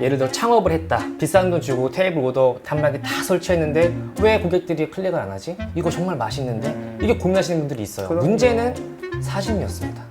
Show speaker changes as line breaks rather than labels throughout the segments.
예를 들어 창업을 했다. 비싼 돈 주고 테이블 오더 단말기 다 설치했는데 왜 고객들이 클릭을 안 하지? 이거 정말 맛있는데? 이게 고민하시는 분들이 있어요. 문제는 사진이었습니다.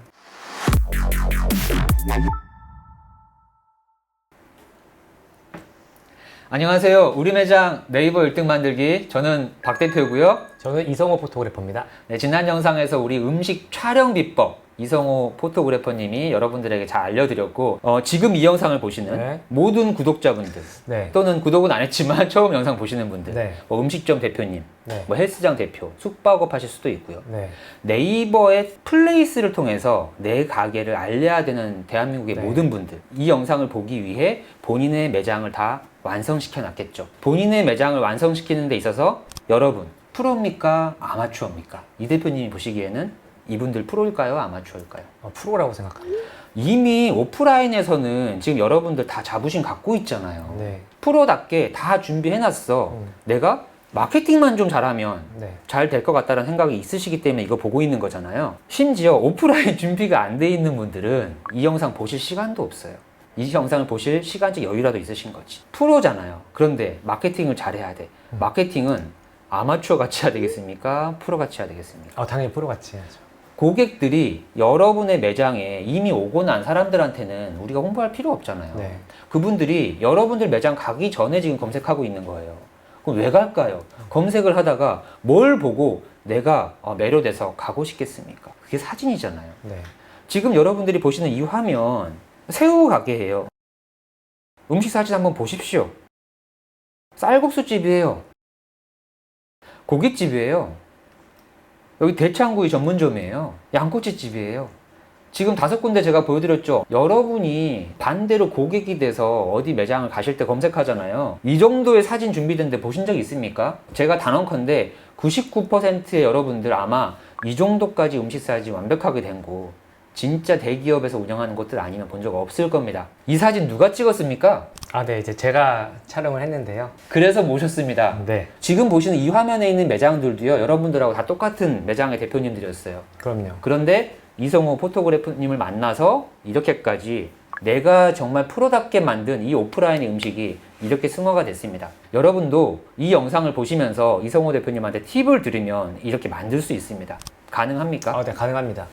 안녕하세요. 우리 매장 네이버 1등 만들기. 저는 박 대표고요.
저는 이성호 포토그래퍼입니다.
네, 지난 영상에서 우리 음식 촬영 비법 이성호 포토그래퍼님이 여러분들에게 잘 알려드렸고 어, 지금 이 영상을 보시는
네.
모든 구독자분들
네.
또는 구독은 안 했지만 처음 영상 보시는 분들
네.
뭐 음식점 대표님
네.
뭐 헬스장 대표 숙박업 하실 수도 있고요
네.
네이버의 플레이스를 통해서 내 가게를 알려야 되는 대한민국의
네.
모든 분들 이 영상을 보기 위해 본인의 매장을 다 완성시켜 놨겠죠 본인의 매장을 완성시키는 데 있어서 여러분 프로입니까 아마추어입니까 이 대표님이 보시기에는 이분들 프로일까요 아마추어일까요
어, 프로라고 생각합니다.
이미 오프라인에서는 지금 여러분들 다 자부심 갖고 있잖아요
네.
프로답게 다 준비해 놨어
음.
내가 마케팅만 좀 잘하면
네.
잘될 것 같다는 생각이 있으시기 때문에 이거 보고 있는 거잖아요. 심지어 오프라인 준비가 안 돼 있는 분들은 이 영상 보실 시간도 없어요. 이 영상을 보실 시간적 여유라도 있으신 거지. 프로잖아요. 그런데 마케팅을 잘해야 돼. 마케팅은 아마추어 같이 해야 되겠습니까? 프로 같이 해야 되겠습니까?
어, 당연히 프로 같이 해야죠.
고객들이 여러분의 매장에 이미 오고 난 사람들한테는 우리가 홍보할 필요 없잖아요.
네.
그분들이 여러분들 매장 가기 전에 지금 검색하고 있는 거예요. 그럼 왜 갈까요? 검색을 하다가 뭘 보고 내가 어, 매료돼서 가고 싶겠습니까? 그게 사진이잖아요.
네.
지금 여러분들이 보시는 이 화면 새우 가게예요. 음식 사진 한번 보십시오. 쌀국수집이에요. 고깃집이에요. 여기 대창구이 전문점이에요. 양꼬치집이에요. 지금 다섯 군데 제가 보여드렸죠. 여러분이 반대로 고객이 돼서 어디 매장을 가실 때 검색하잖아요. 이 정도의 사진 준비된 데 보신 적 있습니까? 제가 단언컨대 99%의 여러분들 아마 이 정도까지 음식 사진 완벽하게 된 곳, 진짜 대기업에서 운영하는 곳들 아니면 본 적 없을 겁니다. 이 사진 누가 찍었습니까?
아, 네. 이제 제가 촬영을 했는데요.
그래서 모셨습니다.
네.
지금 보시는 이 화면에 있는 매장들도요, 여러분들하고 다 똑같은 매장의 대표님들이었어요.
그럼요.
그런데 이성호 포토그래퍼님을 만나서 이렇게까지 내가 정말 프로답게 만든 이 오프라인의 음식이 이렇게 승화가 됐습니다. 여러분도 이 영상을 보시면서 이성호 대표님한테 팁을 드리면 이렇게 만들 수 있습니다. 가능합니까?
아, 네, 가능합니다.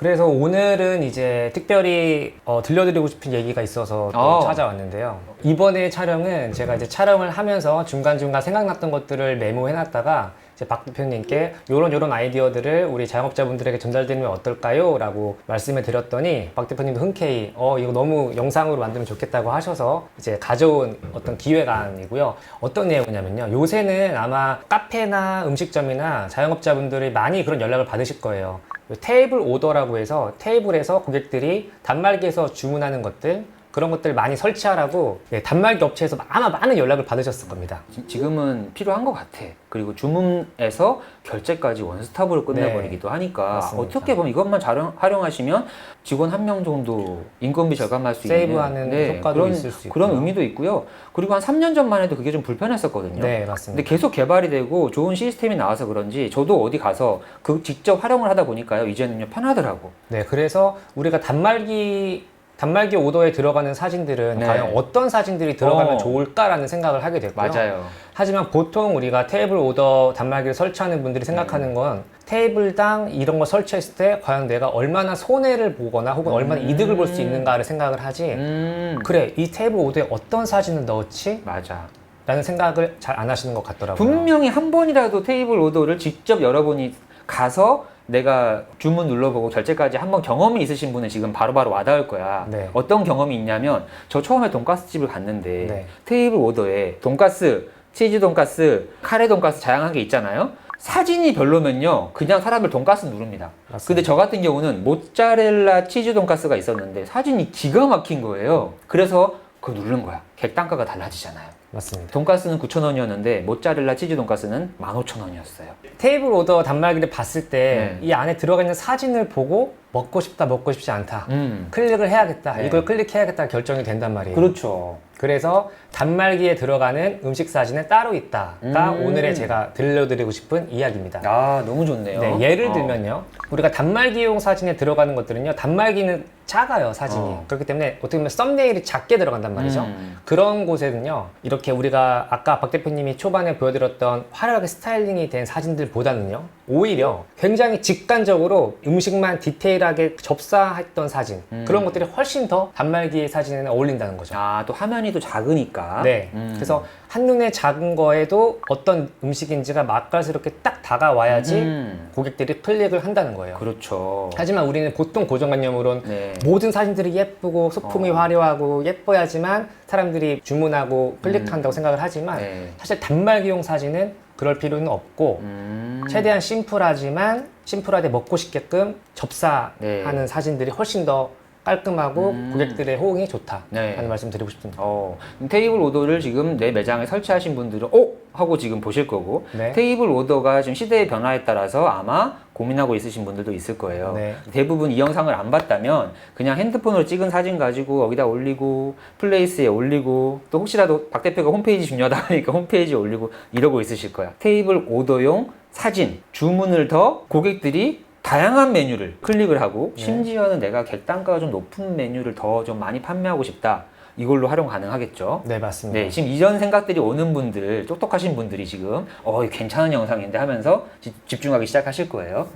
그래서 오늘은 이제 특별히 어, 들려드리고 싶은 얘기가 있어서 또
어.
찾아왔는데요. 이번에 촬영은 제가 이제 촬영을 하면서 중간중간 생각났던 것들을 메모해놨다가 이제 박 대표님께 요런 요런 아이디어들을 우리 자영업자분들에게 전달드리면 어떨까요? 라고 말씀을 드렸더니 박 대표님도 흔쾌히 어, 이거 너무 영상으로 만들면 좋겠다고 하셔서 이제 가져온 어떤 기획안이고요. 어떤 내용이냐면요. 요새는 아마 카페나 음식점이나 자영업자분들이 많이 그런 연락을 받으실 거예요. 테이블 오더라고 해서 테이블에서 고객들이 단말기에서 주문하는 것들 그런 것들 많이 설치하라고 네, 단말기 업체에서 아마 많은 연락을 받으셨을 겁니다.
지- 지금은 필요한 것 같아. 그리고 주문에서 결제까지 원스톱으로 끝내버리기도 하니까
네. 맞습니다.
어떻게 보면 이것만 잘 활용하시면 직원 한 명 정도 인건비 절감할 수
세이브하는
있는 네,
효과도
그런,
있을 수 있고요.
그런 의미도 있고요. 그리고 한 3년 전만 해도 그게 좀 불편했었거든요.
네,
근데
맞습니다.
계속 개발이 되고 좋은 시스템이 나와서 그런지 저도 어디 가서 그 직접 활용을 하다 보니까요 이제는요 편하더라고.
네, 그래서 우리가 단말기 단말기 오더에 들어가는 사진들은
네.
과연 어떤 사진들이 들어가면
어.
좋을까라는 생각을 하게 됐고요.
맞아요.
하지만 보통 우리가 테이블 오더 단말기를 설치하는 분들이
음.
생각하는 건 테이블당 이런 거 설치했을 때 과연 내가 얼마나 손해를 보거나 혹은 얼마나
음.
이득을 볼 수 있는가를 생각을 하지
음
그래 이 테이블 오더에 어떤 사진을 넣었지?
맞아.
라는 생각을 잘 안 하시는 것 같더라고요
분명히 한 번이라도 테이블 오더를 직접 여러분이 가서 내가 주문 눌러보고 결제까지 한번 경험이 있으신 분은 지금 바로바로 와닿을 거야.
네.
어떤 경험이 있냐면 저 처음에 돈가스 집을 갔는데
네.
테이블 오더에 돈가스, 치즈 돈가스, 카레 돈가스 다양한 게 있잖아요. 사진이 별로면요 그냥 사람을 돈가스 누릅니다.
맞습니다.
근데 저 같은 경우는 모짜렐라 치즈 돈가스가 있었는데 사진이 기가 막힌 거예요. 그래서 그거 누른 거야. 객단가가 달라지잖아요.
맞습니다.
돈가스는 9,000원이었는데 모짜렐라 치즈 돈가스는 15,000원이었어요.
테이블 오더 단말기를 봤을 때
네.
이 안에 들어가 있는 사진을 보고 먹고 싶다, 먹고 싶지 않다.
음.
클릭을 해야겠다.
네.
이걸 클릭해야겠다 결정이 된단 말이에요.
그렇죠.
그래서 단말기에 들어가는 음식 사진은 따로 있다가
음.
오늘의 제가 들려드리고 싶은 이야기입니다.
아, 너무 좋네요.
네, 예를
어.
들면요. 우리가 단말기용 사진에 들어가는 것들은요. 단말기는 작아요, 사진이.
어.
그렇기 때문에 어떻게 보면 썸네일이 작게 들어간단 말이죠.
음.
그런 곳에는요. 이렇게 우리가 아까 박 대표님이 초반에 보여드렸던 화려하게 스타일링이 된 사진들보다는요. 오히려 굉장히 직관적으로 음식만 디테일하게 접사했던 사진.
음.
그런 것들이 훨씬 더 단말기의 사진에는 어울린다는 거죠.
아, 또 화면이 또 작으니까.
네.
음.
그래서 한눈에 작은 거에도 어떤 음식인지가 맛깔스럽게 딱 다가와야지
음.
고객들이 클릭을 한다는 거예요.
그렇죠.
하지만 우리는 보통 고정관념으로는
네.
모든 사진들이 예쁘고 소품이
어.
화려하고 예뻐야지만 사람들이 주문하고 클릭한다고 생각을 하지만
네.
사실 단말기용 사진은 그럴 필요는 없고
음.
최대한 심플하지만 심플하게 먹고 싶게끔 접사하는
네.
사진들이 훨씬 더 깔끔하고
음.
고객들의 호응이 좋다
네.
하는 말씀 드리고 싶습니다.
어, 테이블 오더를 지금 내 매장에 설치하신 분들은 오 하고 지금 보실 거고
네.
테이블 오더가 지금 시대의 변화에 따라서 아마 고민하고 있으신 분들도 있을 거예요.
네.
대부분 이 영상을 안 봤다면 그냥 핸드폰으로 찍은 사진 가지고 여기다 올리고 플레이스에 올리고 또 혹시라도 박 대표가 홈페이지 중요하다 하니까 홈페이지에 올리고 이러고 있으실 거야. 테이블 오더용 사진 주문을 더 고객들이 다양한 메뉴를 클릭을 하고
네.
심지어는 내가 객단가가 좀 높은 메뉴를 더 좀 많이 판매하고 싶다. 이걸로 활용 가능하겠죠.
네, 맞습니다.
네, 지금 이전 생각들이 오는 분들, 똑똑하신 분들이 지금 어, 괜찮은 영상인데 하면서 지- 집중하기 시작하실 거예요.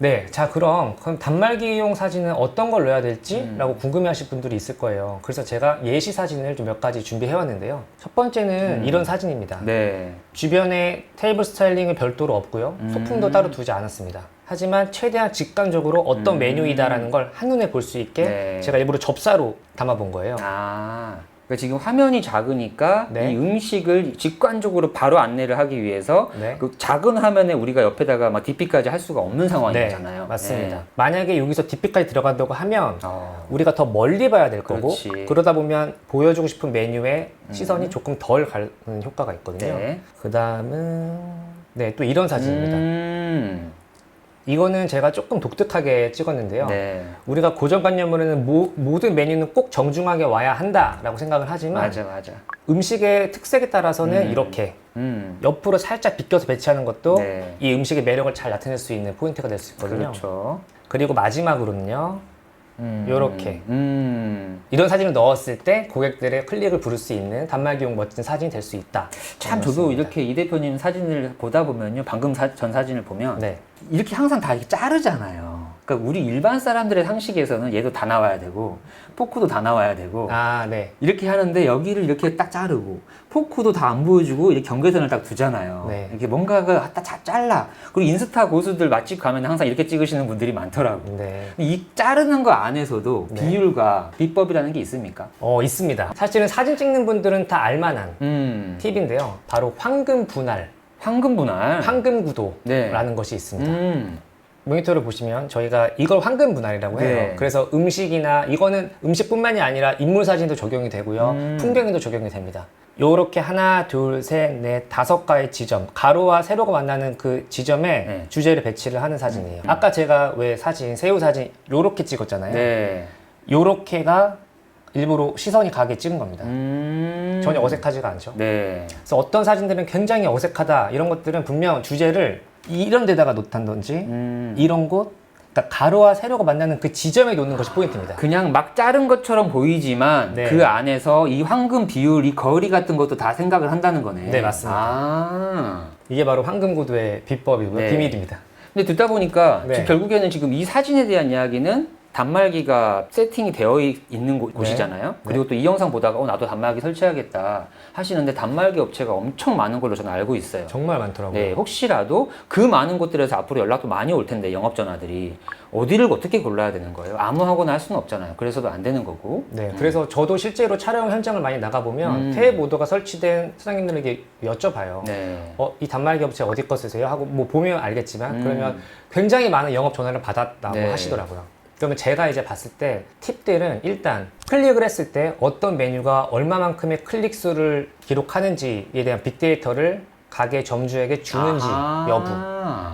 네, 자 그럼 그럼 단말기용 사진은 어떤 걸 넣어야
음.
될지라고 궁금해하실 분들이 있을 거예요. 그래서 제가 예시 사진을 좀 몇 가지 준비해 왔는데요. 첫 번째는
음.
이런 사진입니다.
네.
주변에 테이블 스타일링은 별도로 없고요.
음.
소품도 따로 두지 않았습니다. 하지만 최대한 직관적으로 어떤
음.
메뉴이다라는 걸 한눈에 볼 수 있게
네.
제가 일부러 접사로 담아본 거예요.
아, 그러니까 지금 화면이 작으니까
네.
이 음식을 직관적으로 바로 안내를 하기 위해서
네.
그 작은 화면에 우리가 옆에다가 막 DP까지 할 수가 없는 상황이잖아요.
네, 맞습니다.
네.
만약에 여기서 DP까지 들어간다고 하면
어,
우리가 더 멀리 봐야 될 거고
그렇지. 음.
그러다 보면 보여주고 싶은 메뉴에 시선이 조금 덜 가는 효과가 있거든요.
네.
그 다음은 네 또 이런 사진입니다.
음,
이거는 제가 조금 독특하게 찍었는데요.
네.
우리가 고정관념으로는 모, 모든 메뉴는 꼭 정중하게 와야 한다라고 생각을 하지만
맞아, 맞아.
음식의 특색에 따라서는
음.
이렇게
음,
옆으로 살짝 비껴서 배치하는 것도
네.
이 음식의 매력을 잘 나타낼 수 있는 포인트가 될 수 있거든요.
그렇죠.
그리고 마지막으로는요.
음,
요렇게.
음,
이런 사진을 넣었을 때 고객들의 클릭을 부를 수 있는 단말기용 멋진 사진이 될 수 있다.
참 저도. 이렇게 이 대표님 사진을 보다 보면요. 방금 사- 전 사진을 보면
네.
이렇게 항상 다 이렇게 자르잖아요. 그러니까 우리 일반 사람들의 상식에서는 얘도 다 나와야 되고 포크도 다 나와야 되고
아, 네.
이렇게 하는데 여기를 이렇게 딱 자르고 포크도 다 안 보여주고 이렇게 경계선을 딱 두잖아요.
네.
이렇게 뭔가가 딱 자- 잘라. 그리고 인스타 고수들 맛집 가면 항상 이렇게 찍으시는 분들이 많더라고.
네.
이 자르는 거 안에서도
네.
비율과 비법이라는 게 있습니까?
어, 있습니다. 사실은 사진 찍는 분들은 다 알만한
음,
팁인데요. 바로 황금 분할,
황금 분할.
황금 구도라는
네.
것이 있습니다.
음,
모니터를 보시면 저희가 이걸 황금 분할이라고 해요.
네.
그래서 음식이나 이거는 음식뿐만이 아니라 인물 사진도 적용이 되고요.
음.
풍경에도 적용이 됩니다. 요렇게 하나, 둘, 셋, 넷, 다섯 가의 지점, 가로와 세로가 만나는 그 지점에
네.
주제를 배치를 하는 사진이에요. 아까 제가 왜 사진, 새우 사진 요렇게 찍었잖아요.
네.
요렇게가 일부러 시선이 가게 찍은 겁니다.
음.
전혀 어색하지가 않죠.
네.
그래서 어떤 사진들은 굉장히 어색하다 이런 것들은 분명 주제를 이런 데다가 놓던지
음.
이런 곳 그러니까 가로와 세로가 만나는 그 지점에 놓는 것이 포인트입니다.
그냥 막 자른 것처럼 보이지만
네.
그 안에서 이 황금 비율, 이 거리 같은 것도 다 생각을 한다는 거네.
네, 맞습니다.
아.
이게 바로 황금 구도의 비법이고요.
네.
비밀입니다.
근데 듣다 보니까
네.
결국에는 지금 이 사진에 대한 이야기는 단말기가 세팅이 되어 있- 있는 곳,
네.
이잖아요 그리고 또 이 영상 보다가 어, 나도 단말기 설치해야겠다 하시는데 단말기 업체가 엄청 많은 걸로 저는 알고 있어요.
정말 많더라고요.
네, 혹시라도 그 많은 곳들에서 앞으로 연락도 많이 올 텐데 영업 전화들이 어디를 어떻게 골라야 되는 거예요? 아무하고나 할 수는 없잖아요. 그래서도 안 되는 거고.
네, 그래서 저도 실제로 촬영 현장을 많이 나가 보면
음.
테이프 오더가 설치된 사장님들에게 여쭤봐요.
네.
어, 이 단말기 업체 어디 거 쓰세요? 하고 뭐 보면 알겠지만
음.
그러면 굉장히 많은 영업 전화를 받았다고
네.
하시더라고요. 그러면 제가 이제 봤을 때 팁들은 일단 클릭을 했을 때 어떤 메뉴가 얼마만큼의 클릭 수를 기록하는지에 대한 빅데이터를 가게 점주에게 주는지
아하,
여부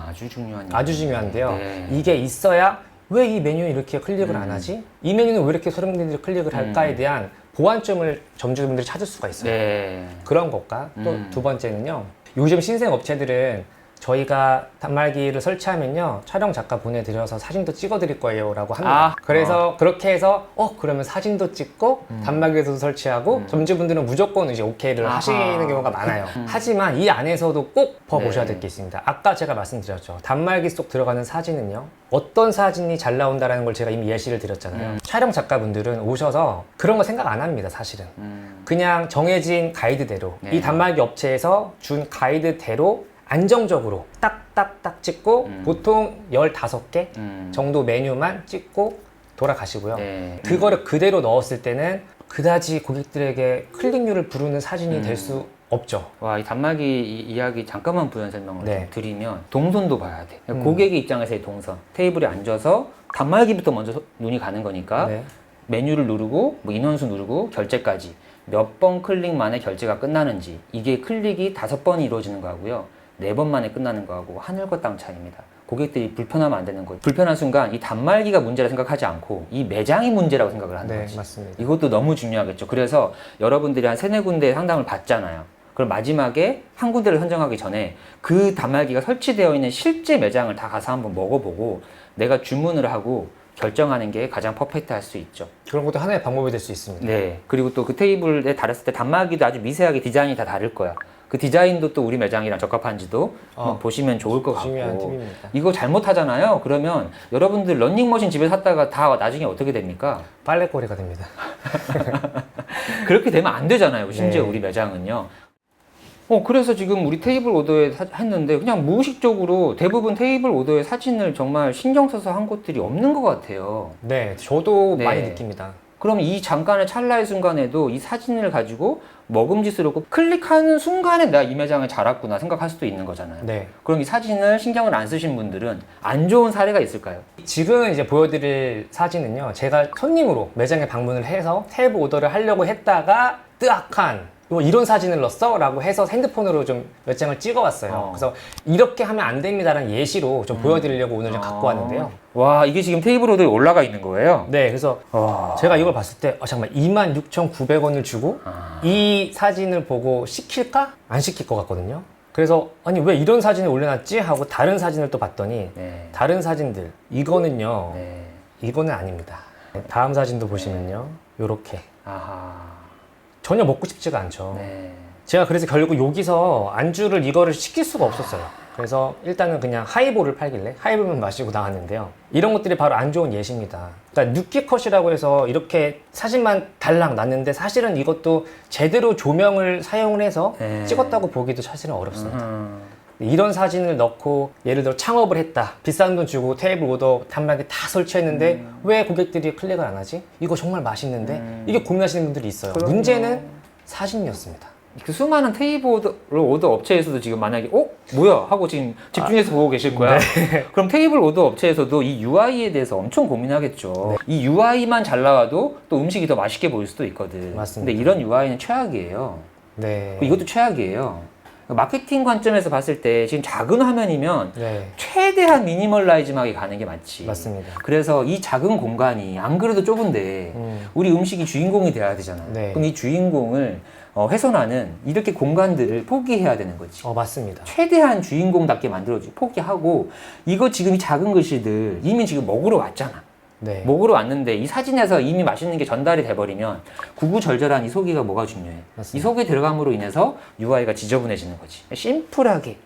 아주 중요한
아주. 중요한데요.
네.
이게 있어야 왜 이 메뉴에 이렇게 클릭을
음.
안 하지? 이 메뉴는 왜 이렇게 소비자들이 클릭을 할까에
음.
대한 보완점을 점주분들이 찾을 수가 있어요.
네.
그런 것과 또
음.
두 번째는요. 요즘 신생 업체들은 저희가 단말기를 설치하면요. 촬영 작가 보내드려서 사진도 찍어드릴 거예요. 라고 합니다.
아.
그래서 그렇게 해서, 어, 그러면 사진도 찍고, 단말기도 설치하고,
음.
점주분들은 무조건 이제 오케이를
아하.
하시는 경우가 많아요.
음.
하지만 이 안에서도 꼭 짚어보셔야
네.
될게 있습니다. 아까 제가 말씀드렸죠. 단말기 속 들어가는 사진은요. 어떤 사진이 잘 나온다는 걸 제가 이미 예시를 드렸잖아요.
음.
촬영 작가분들은 오셔서 그런 거 생각 안 합니다, 사실은.
음.
그냥 정해진 가이드대로
네.
이 단말기 업체에서 준 가이드대로 안정적으로 딱딱딱 찍고
음.
보통 15개
음.
정도 메뉴만 찍고 돌아가시고요.
네.
그거를 그대로 넣었을 때는 그다지 고객들에게 클릭률을 부르는 사진이
음.
될수 없죠.
와, 이 단말기 이, 이야기 잠깐만 부연 설명을
네.
좀 드리면 동선도 봐야 돼.
음.
고객의 입장에서의 동선. 테이블에 앉아서 단말기부터 먼저 소- 눈이 가는 거니까
네.
메뉴를 누르고 뭐 인원수 누르고 결제까지 몇 번 클릭 만에 결제가 끝나는지 이게 클릭이 다섯 번이 이루어지는 거하고요. 네 번 만에 끝나는 거하고 하늘과 땅 차이입니다. 고객들이 불편하면 안 되는 거예요. 불편한 순간 이 단말기가 문제라 생각하지 않고 이 매장이 문제라고 생각을 하는
네,
거지.
맞습니다.
이것도 너무 중요하겠죠. 그래서 여러분들이 한 세네 군데 상담을 받잖아요. 그럼 마지막에 한 군데를 선정하기 전에 그 단말기가 설치되어 있는 실제 매장을 다 가서 한번 먹어보고 내가 주문을 하고 결정하는 게 가장 퍼펙트할 수 있죠.
그런 것도 하나의 방법이 될 수 있습니다.
네. 그리고 또 그 테이블에 달았을 때 단말기도 아주 미세하게 디자인이 다 다를 거야. 그 디자인도 또 우리 매장이랑 적합한지도
어,
보시면 좋을 것
중요한
같고.
팁입니다.
이거 잘못하잖아요. 그러면 여러분들 런닝머신 집에 샀다가 다 나중에 어떻게 됩니까?
빨래거리가 됩니다.
그렇게 되면 안 되잖아요. 심지어
네.
우리 매장은요. 어, 그래서 지금 우리 테이블 오더에 사- 했는데 그냥 무의식적으로 대부분 테이블 오더에 사진을 정말 신경 써서 한 곳들이 없는 것 같아요.
네, 저도
네.
많이 느낍니다.
그럼 이 잠깐의 찰나의 순간에도 이 사진을 가지고 먹음직스럽고 클릭하는 순간에 내가 이 매장을 잘 왔구나 생각할 수도 있는 거잖아요.
네.
그럼 이 사진을 신경을 안 쓰신 분들은 안 좋은 사례가 있을까요?
지금 이제 보여드릴 사진은요, 제가 손님으로 매장에 방문을 해서 테이블 오더를 하려고 했다가 뜨악한 뭐 이런 사진을 넣었어? 라고 해서 핸드폰으로 좀 몇 장을 찍어왔어요.
어.
그래서 이렇게 하면 안 됩니다라는 예시로 좀 보여드리려고 오늘 좀 갖고 왔는데요.
와, 이게 지금 테이블 오더에 올라가 있는 거예요?
네, 그래서
와.
제가 이걸 봤을 때, 어, 잠깐만, 26,900원을 주고
아.
이 사진을 보고 시킬까? 안 시킬 것 같거든요. 그래서, 아니, 왜 이런 사진을 올려놨지? 하고 다른 사진을 또 봤더니,
네.
다른 사진들, 이거는요,
네.
이거는 아닙니다. 다음 사진도 보시면요, 요렇게.
아하.
전혀 먹고 싶지가 않죠.
네.
제가 그래서 결국 여기서 안주를 이거를 시킬 수가 없었어요. 그래서 일단은 그냥 하이볼을 팔길래 하이볼만 마시고 나왔는데요. 이런 것들이 바로 안 좋은 예시입니다. 그러니까 뉴키컷이라고 해서 이렇게 사진만 달랑 났는데 사실은 이것도 제대로 조명을 사용을 해서
네.
찍었다고 보기도 사실은 어렵습니다.
음.
이런 사진을 넣고 예를 들어 창업을 했다. 비싼 돈 주고 테이블 오더 단말기 다 설치했는데 왜 고객들이 클릭을 안 하지? 이거 정말 맛있는데?
음.
이게 고민하시는 분들이 있어요.
그럼요.
문제는 사진이었습니다.
그 수많은 테이블 오더, 오더 업체에서도 지금 만약에 어 뭐야 하고 지금 집중해서 보고 계실 거야. 그럼 테이블 오더 업체에서도 이 UI에 대해서 엄청 고민하겠죠. 이 UI만 잘 나와도 또 음식이 더 맛있게 보일 수도 있거든.
맞습니다.
근데 이런 UI는 최악이에요.
네.
이것도 최악이에요. 마케팅 관점에서 봤을 때 지금 작은 화면이면
네.
최대한 미니멀라이즘하게 가는 게 맞지.
맞습니다.
그래서 이 작은 공간이 안 그래도 좁은데
음.
우리 음식이 주인공이 돼야 되잖아요.
네.
그럼 이 주인공을 어, 훼손하는 이렇게 공간들을 포기해야 되는 거지.
어, 맞습니다.
최대한 주인공답게 만들어주고 포기하고 이거 지금 이 작은 글씨들 이미 지금 먹으러 왔잖아.
네.
먹으러 왔는데 이 사진에서 이미 맛있는 게 전달이 돼버리면 구구절절한 이 소기가 뭐가 중요해?
맞습니다.
이 속에 들어감으로 인해서 UI가 지저분해지는 거지. 심플하게.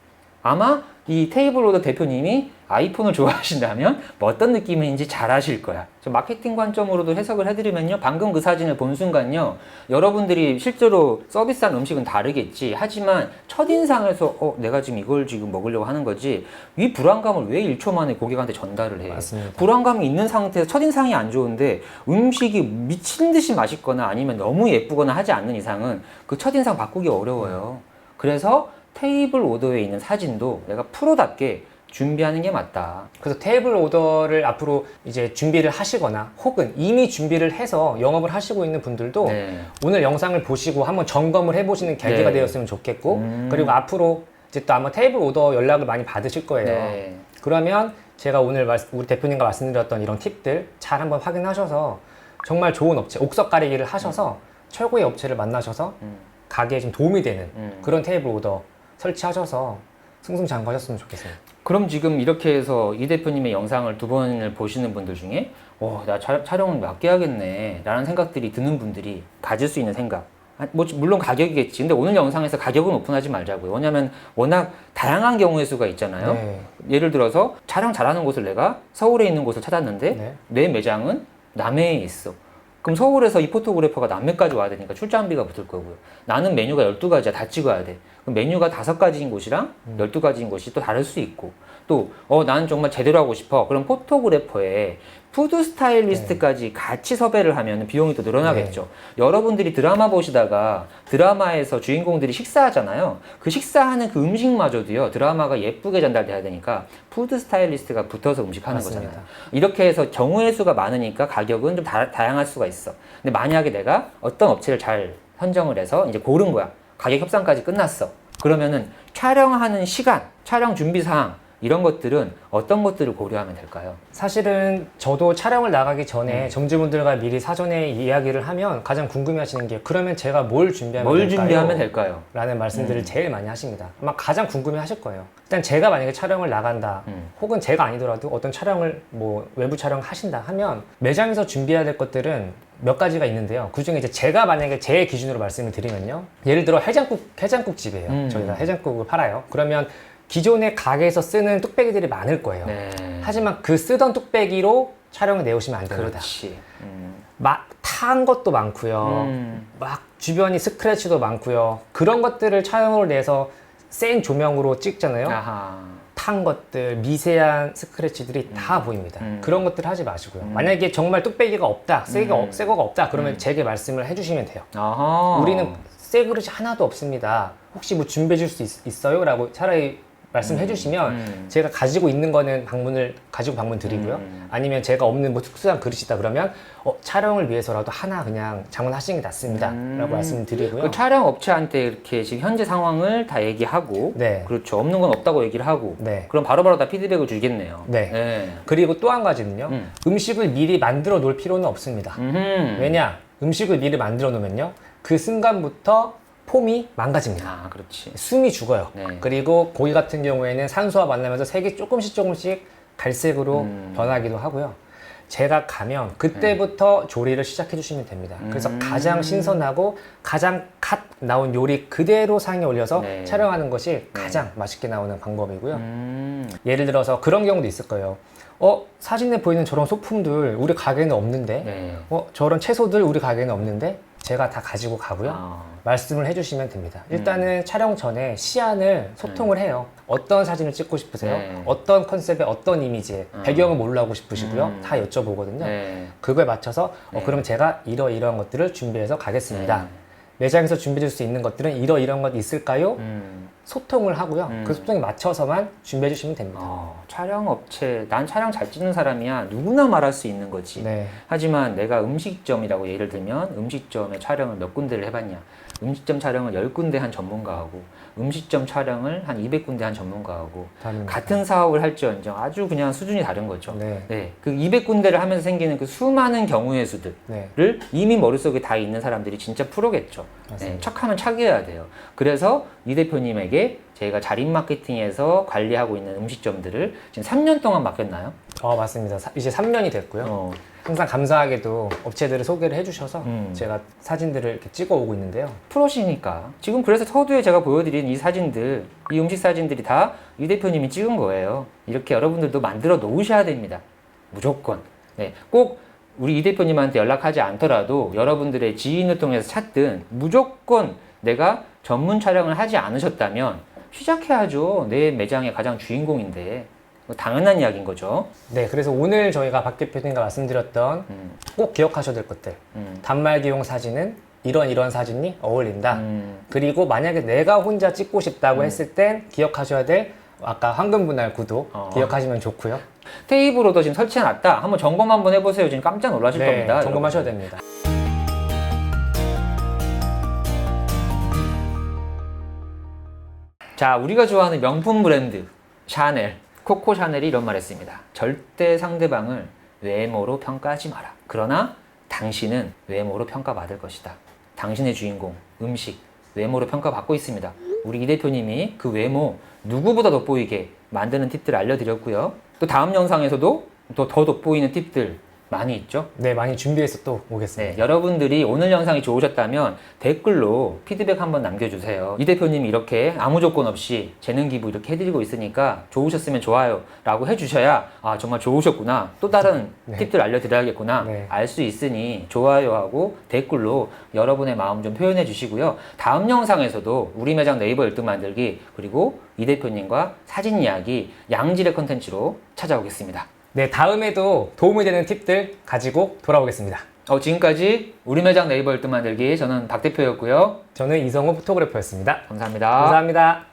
아마 이 테이블 오더 대표님이 아이폰을 좋아하신다면 뭐 어떤 느낌인지 잘 아실 거야. 저 마케팅 관점으로도 해석을 해드리면요. 방금 그 사진을 본 순간요. 여러분들이 실제로 서비스한 음식은 다르겠지. 하지만 첫인상에서 어, 내가 지금 이걸 지금 먹으려고 하는 거지. 이 불안감을 왜 1초 만에 고객한테 전달을 해?
맞습니다.
불안감이 있는 상태에서 첫인상이 안 좋은데 음식이 미친 듯이 맛있거나 아니면 너무 예쁘거나 하지 않는 이상은 그 첫인상 바꾸기 어려워요. 그래서 테이블 오더에 있는 사진도 내가 프로답게 준비하는 게 맞다.
그래서 테이블 오더를 앞으로 이제 준비를 하시거나 혹은 이미 준비를 해서 영업을 하시고 있는 분들도
네.
오늘 영상을 보시고 한번 점검을 해보시는 계기가
네.
되었으면 좋겠고
음.
그리고 앞으로 이제 또 아마 테이블 오더 연락을 많이 받으실 거예요.
네.
그러면 제가 오늘 말- 우리 대표님과 말씀드렸던 이런 팁들 잘 한번 확인하셔서 정말 좋은 업체, 옥석 가리기를 하셔서 최고의 업체를 만나셔서
음.
가게에 좀 도움이 되는
음.
그런 테이블 오더 설치하셔서 승승장구하셨으면 좋겠어요.
그럼 지금 이렇게 해서 이 대표님의 영상을 두 번을 보시는 분들 중에 어, 나 차- 촬영을 몇개 하겠네 라는 생각들이 드는 분들이 가질 수 있는 생각 아, 뭐 물론 가격이겠지 근데 오늘 영상에서 가격은 오픈하지 말자고요 왜냐면 워낙 다양한 경우의 수가 있잖아요
네.
예를 들어서 촬영 잘하는 곳을 내가 서울에 있는 곳을 찾았는데
네.
내 매장은 남해에 있어. 그럼 서울에서 이 포토그래퍼가 남해까지 와야 되니까 출장비가 붙을 거고요. 나는 메뉴가 12가지야. 다 찍어야 돼. 메뉴가 5가지인 곳이랑
음.
12가지인 곳이 또 다를 수 있고. 또, 어, 나는 정말 제대로 하고 싶어. 그럼 포토그래퍼에 푸드 스타일리스트까지 같이 섭외를 하면 비용이 또 늘어나겠죠. 여러분들이 드라마 보시다가 드라마에서 주인공들이 식사하잖아요. 그 식사하는 그 음식마저도요. 드라마가 예쁘게 전달돼야 되니까 푸드 스타일리스트가 붙어서 음식하는
맞습니다.
거잖아요. 이렇게 해서 경우의 수가 많으니까 가격은 좀 다, 다양할 수가 있어. 근데 만약에 내가 어떤 업체를 잘 선정을 해서 이제 고른 거야. 가격 협상까지 끝났어. 그러면은 촬영하는 시간, 촬영 준비 사항 이런 것들은 어떤 것들을 고려하면 될까요?
사실은 저도 촬영을 나가기 전에
음.
점주분들과 미리 사전에 이야기를 하면 가장 궁금해하시는 게 그러면 제가 뭘 준비하면
뭘
될까요?
준비하면 될까요?
라는 말씀들을
음.
제일 많이 하십니다. 아마 가장 궁금해하실 거예요. 일단 제가 만약에 촬영을 나간다,
음.
혹은 제가 아니더라도 어떤 촬영을 뭐 외부 촬영 하신다 하면 매장에서 준비해야 될 것들은 몇 가지가 있는데요. 그 중에 이제 제가 만약에 제 기준으로 말씀을 드리면요. 예를 들어 해장국 해장국 집이에요.
음.
저희가 해장국을 팔아요. 그러면 기존의 가게에서 쓰는 뚝배기들이 많을 거예요.
네.
하지만 그 쓰던 뚝배기로 촬영을 내오시면 안 됩니다.
그렇지. 음.
막탄 것도 많고요.
음.
막 주변이 스크래치도 많고요. 그런 것들을 촬영을 내서 센 조명으로 찍잖아요.
아하.
탄 것들, 미세한 스크래치들이 다 보입니다.
음.
그런 것들 하지 마시고요.
음.
만약에 정말 뚝배기가 없다, 새가
음.
없- 새 거가 없다, 그러면
음.
제게 말씀을 해주시면 돼요.
아하.
우리는 새 그릇이 하나도 없습니다. 혹시 뭐 준비해 줄 수 있어요? 라고 차라리 말씀해 주시면
음.
제가 가지고 있는 거는 방문을 가지고 방문 드리고요.
음.
아니면 제가 없는 뭐 특수한 그릇이다 그러면 어, 촬영을 위해서라도 하나 그냥 장만하시는 게 낫습니다.
음.
라고 말씀드리고요.
그 촬영 업체한테 이렇게 지금 현재 상황을 다 얘기하고
네.
그렇죠. 없는 건 없다고 얘기를 하고
네.
그럼 바로바로 다 피드백을 주겠네요.
네.
네.
그리고 또 한 가지는요.
음.
음식을 미리 만들어 놓을 필요는 없습니다.
음흠.
왜냐? 음식을 미리 만들어 놓으면요. 그 순간부터 폼이 망가집니다.
아, 그렇지.
숨이 죽어요.
네.
그리고 고기 같은 경우에는 산소와 만나면서 색이 조금씩 조금씩 갈색으로
음.
변하기도 하고요. 제가 가면 그때부터 조리를 시작해 주시면 됩니다. 그래서
음.
가장 신선하고 가장 갓 나온 요리 그대로 상에 올려서
네.
촬영하는 것이 가장 맛있게 나오는 방법이고요.
음.
예를 들어서 그런 경우도 있을 거예요. 어, 사진에 보이는 저런 소품들 우리 가게에는 없는데,
네.
어, 저런 채소들 우리 가게에는 없는데, 제가 다 가지고 가고요.
아.
말씀을 해주시면 됩니다.
음.
일단은 촬영 전에 시안을 소통을 해요. 어떤 사진을 찍고 싶으세요?
네.
어떤 컨셉에 어떤 이미지에
음.
배경은 뭘로 하고 싶으시고요?
음.
다 여쭤보거든요.
네.
그거에 맞춰서
네.
어, 그럼 제가 이러이러한 것들을 준비해서 가겠습니다.
네.
매장에서 준비해 줄 수 있는 것들은 이러이러한 것 있을까요?
음.
소통을 하고요.
음.
그 소통에 맞춰서만 준비해 주시면 됩니다.
어, 촬영 업체, 난 촬영 잘 찍는 사람이야. 누구나 말할 수 있는 거지.
네.
하지만 내가 음식점이라고 예를 들면 음식점의 촬영을 몇 군데를 해봤냐. 음식점 촬영을 10군데 한 전문가하고 음식점 촬영을 한 200군데 한 전문가하고. 같은 사업을 할지언정 아주 그냥 수준이 다른 거죠.
네.
네. 그 200군데를 하면서 생기는 그 수많은 경우의 수들을
네.
이미 머릿속에 다 있는 사람들이 진짜 프로겠죠. 네. 척하면 척이어야 돼요. 그래서 이 대표님에게 저희가 자립 마케팅에서 관리하고 있는 음식점들을 지금 3년 동안 맡겼나요?
어, 맞습니다. 사- 이제 3년이 됐고요.
어,
항상 감사하게도 업체들을 소개를 해주셔서
음.
제가 사진들을 이렇게 찍어 오고 있는데요.
프로시니까. 지금 그래서 서두에 제가 보여드린 이 사진들, 이 음식 사진들이 다이 대표님이 찍은 거예요. 이렇게 여러분들도 만들어 놓으셔야 됩니다. 무조건. 네. 꼭 우리 이 대표님한테 연락하지 않더라도 여러분들의 지인을 통해서 찾든 무조건 내가 전문 촬영을 하지 않으셨다면 시작해야죠. 내 매장의 가장 주인공인데. 뭐 당연한 이야기인 거죠.
네, 그래서 오늘 저희가 박 대표님과 말씀드렸던
음,
꼭 기억하셔야 될 것들.
음,
단말기용 사진은 이런 이런 사진이 어울린다.
음,
그리고 만약에 내가 혼자 찍고 싶다고
음.
했을 땐 기억하셔야 될 아까 황금 분할 구독
어.
기억하시면 좋고요.
테이블로도 지금 설치해놨다. 한번 점검 한번 해보세요. 지금 깜짝 놀라실
네,
겁니다.
점검하셔야
여러분.
됩니다.
자, 우리가 좋아하는 명품 브랜드 샤넬, 코코 샤넬이 이런 말 했습니다. 절대 상대방을 외모로 평가하지 마라. 그러나 당신은 외모로 평가받을 것이다. 당신의 주인공, 음식, 외모로 평가받고 있습니다. 우리 이 대표님이 그 외모 누구보다 돋보이게 만드는 팁들 알려드렸고요. 또 다음 영상에서도 또 더 돋보이는 팁들 많이 있죠.
네, 많이 준비해서 또 오겠습니다.
네, 여러분들이 오늘 영상이 좋으셨다면 댓글로 피드백 한번 남겨주세요. 이 대표님이 이렇게 아무 조건 없이 재능 기부 이렇게 해드리고 있으니까 좋으셨으면 좋아요 라고 해주셔야 아 정말 좋으셨구나 또 다른
네.
팁들 알려드려야겠구나
네.
알수 있으니 좋아요하고 댓글로 여러분의 마음 좀 표현해 주시고요. 다음 영상에서도 우리 매장 네이버 1등 만들기 그리고 이 대표님과 사진 이야기 양질의 컨텐츠로 찾아오겠습니다.
네, 다음에도 도움이 되는 팁들 가지고 돌아오겠습니다.
어, 지금까지 우리 매장 네이버 1등 만들기 저는 박 대표였고요.
저는 이성호 포토그래퍼였습니다.
감사합니다.
감사합니다.